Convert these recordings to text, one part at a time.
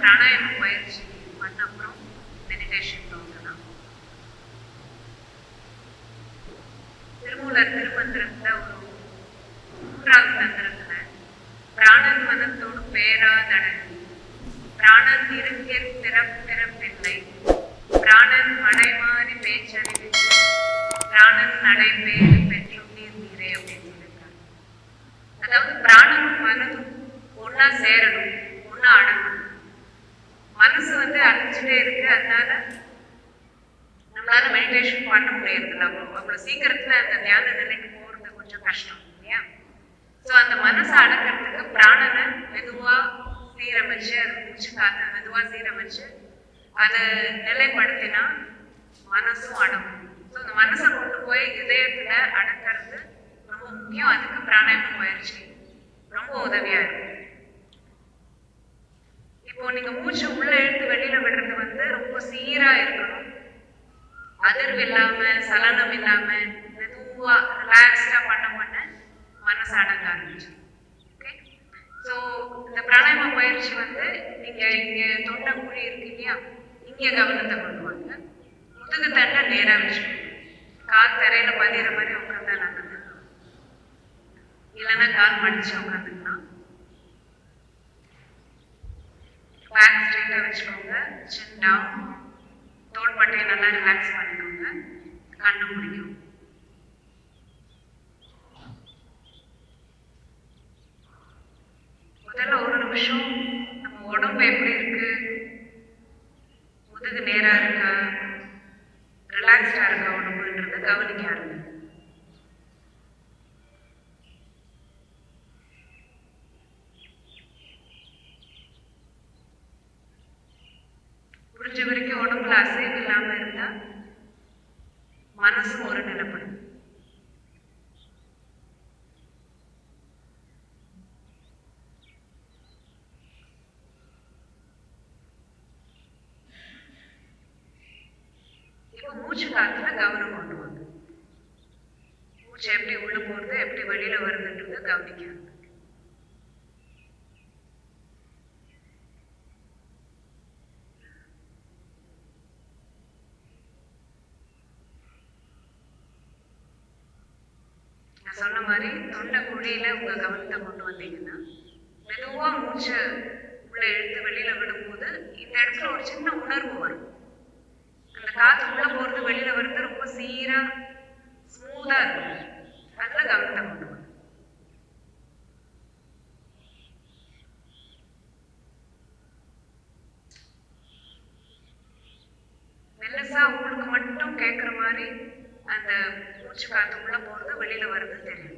சின்ன பிராணாயாம பயிற்சி பண்ண அப்புறம் மெடிடேஷன் போகலாம் திருமூலர் திருமந்திரத்துல ஒரு மூன்றாவது தந்திரத்துல பிராணன் மனத்தோடு பேராதடங்கி பிராணன் இருக்கில் பிறப்பிறப்பில்லை பிராணன் மடை மாறி பேச்சறிவித்து பிராணன் நடைபேறு பெற்று நீர் நீரே அப்படின்னு சொல்லியிருக்காங்க. அதாவது பிராணனும் மனதும் ஒன்னா சேரணும் ஒன்னா அடங்கணும். மனசு வந்து அடைஞ்சிட்டே இருக்கு. அதனால நம்மளால மெடிடேஷன் பண்ண முடியறது அவ்வளோ அவ்வளோ சீக்கிரத்துல அந்த தியான நிலைக்கு போறது கொஞ்சம் கஷ்டம் இல்லையா? ஸோ அந்த மனசை அடக்கிறதுக்கு பிராணனை மெதுவா சீரமைச்சு அது மூச்சு காத்த மெதுவா சீரமைச்சு அதை நிலைப்படுத்தினா மனசும் அடங்கும். ஸோ அந்த மனசை கொண்டு போய் இதயத்துல அடக்கிறது ரொம்ப முக்கியம். அதுக்கு பிராணாயாம பயிற்சி ரொம்ப உதவியா இருக்கும் இப்போ நீங்க மூச்சு உள்ள எடுத்து வெளியில விடுறது வந்து ரொம்ப சீரா இருக்கணும். அதிர்வு இல்லாம சலனம் இல்லாம மெதுவா ரிலாக்ஸ்டா பண்ண பண்ண மனசு அடங்க ஆரம்பிச்சு ஓகே ஸோ இந்த பிராணாயாம பயிற்சி வந்து நீங்க இங்க தொண்டை குழி இருக்கு இல்லையா? இங்க கவனத்தை கொண்டு வாங்க. முதுகு தண்டை நேரா வச்சுக்கோங்க. கால் தரையில பதிகிற மாதிரி உட்காந்தா நல்லது. இல்லைன்னா கால் மடிச்சு உட்காந்துக்கலாம் பேக் ஸ்ட்ரெயிட்டாக வச்சுக்கோங்க. சின் டவுன் தோள்பட்டையை நல்லா ரிலாக்ஸ் பண்ணிக்கோங்க. கண்ணு முடிக்கும் முதல்ல ஒரு நிமிஷம். நம்ம உடம்பு எப்படி இருக்கு? முதுகு நேரா இருக்கா? ரிலாக்ஸ்டா இருக்கா உடம்புன்றது கவனிக்க ஆரம்பிக்கும் முடிஞ்ச வரைக்கும் உடம்புல அசைவு இல்லாம இருந்தா மனசும் ஒரு நிலப்படும் இப்போ மூச்சு காத்துல கவனம் கொண்டு வாங்க. மூச்சு எப்படி உள்ள போறது எப்படி வெளியில வருதுன்றத கவனிக்க நான் சொன்ன மாதிரி தொண்டை குழியில உங்க கவனத்தை கொண்டு வந்தீங்கன்னா மெதுவா மூச்சை உள்ள எடுத்து வெளியில விடும்போது இந்த இடத்துல ஒரு சின்ன உணர்வு வரும். அந்த காத்து உள்ள போறது வெளியில வருது ரொம்ப சீரா ஸ்மூதா இருக்கும். அதுல கவனத்தை கொண்டு வரும் மெல்லசா உங்களுக்கு மட்டும் கேட்குற மாதிரி அந்த மூச்சு காத்து உள்ள போறது வெளியில வருது தெரியும்.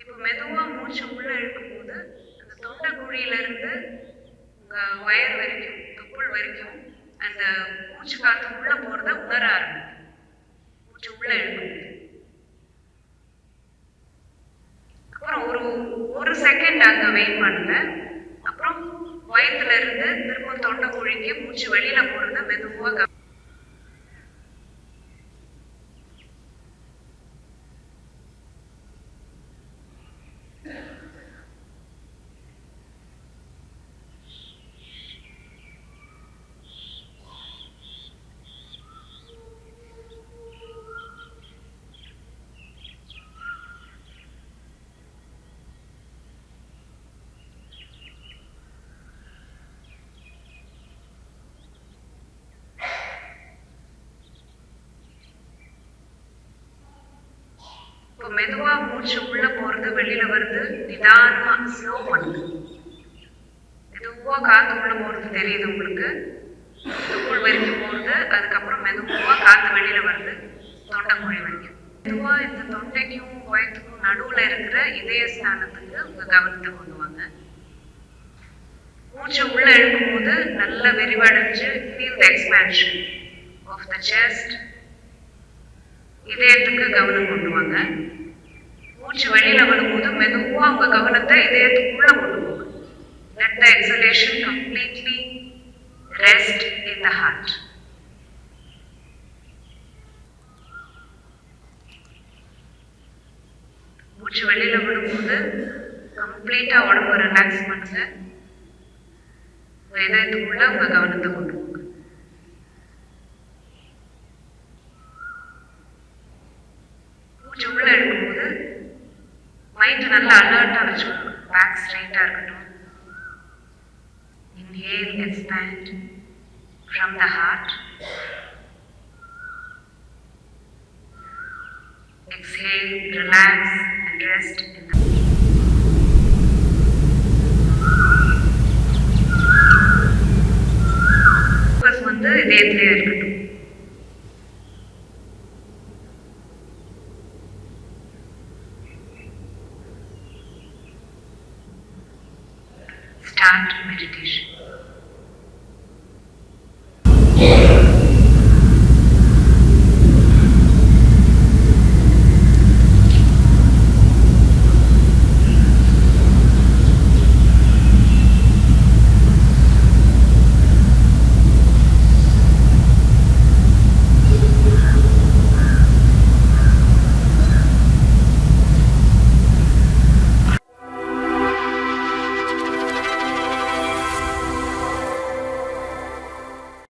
இப்போ மெதுவா மூச்சு உள்ள இழுக்கும்போது அந்த தொண்டை குழியில இருந்து உங்க ஒயர் வரைக்கும் தொப்புள் வரைக்கும் அந்த மூச்சு காத்து உள்ள போறத உணர ஆரம்பிக்கும். மூச்சு உள்ள இழுக்கும் அப்புறம் ஒரு ஒரு செகண்ட் அங்க வெயிட் பண்ணுங்க அப்புறம் வயத்துல இருந்து திரும்ப தொண்டை குழிக்கு மூச்சு வெளியில போறத மெதுவாக இப்போ மெதுவா மூச்சு உள்ள போறது வெளியில வருது நிதானமா ஸ்லோ பண்ணுங்க மெதுவா காத்து உள்ள போறது தெரியுது உங்களுக்கு. தொப்புள் வரைக்கும் போறது அதுக்கப்புறம் மெதுவா காத்து வெளியில வருது தொண்டைக்குழி வரைக்கும். மெதுவா இந்த தொண்டைக்கும் வயத்துக்கும் நடுவுல இருக்கிற இதய ஸ்தானத்துக்கு உங்க கவனத்தை கொண்டு வாங்க. மூச்சு உள்ள இழுக்கும்போது நல்லா விரிவடைஞ்சு feel the expansion of the chest இதயத்துக்கு கவனம் கொண்டு வாங்க. மூச்சு வெளியில வரும்போது மெதுவா உங்க கவனத்தை இதயத்துக்குள்ள கொண்டு போங்க. Let the exhalation completely rest in the heart மூச்சு வெளியில விடும்போது கம்ப்ளீட்டா உடம்பு ரிலாக்ஸ் பண்ணுங்க. இதயத்துக்குள்ள உங்க கவனத்தை கொண்டு Inhale, expand from the heart. Exhale, relax and rest in the focus வந்து இதயத்திலே இருக்கட்டும் Start meditation.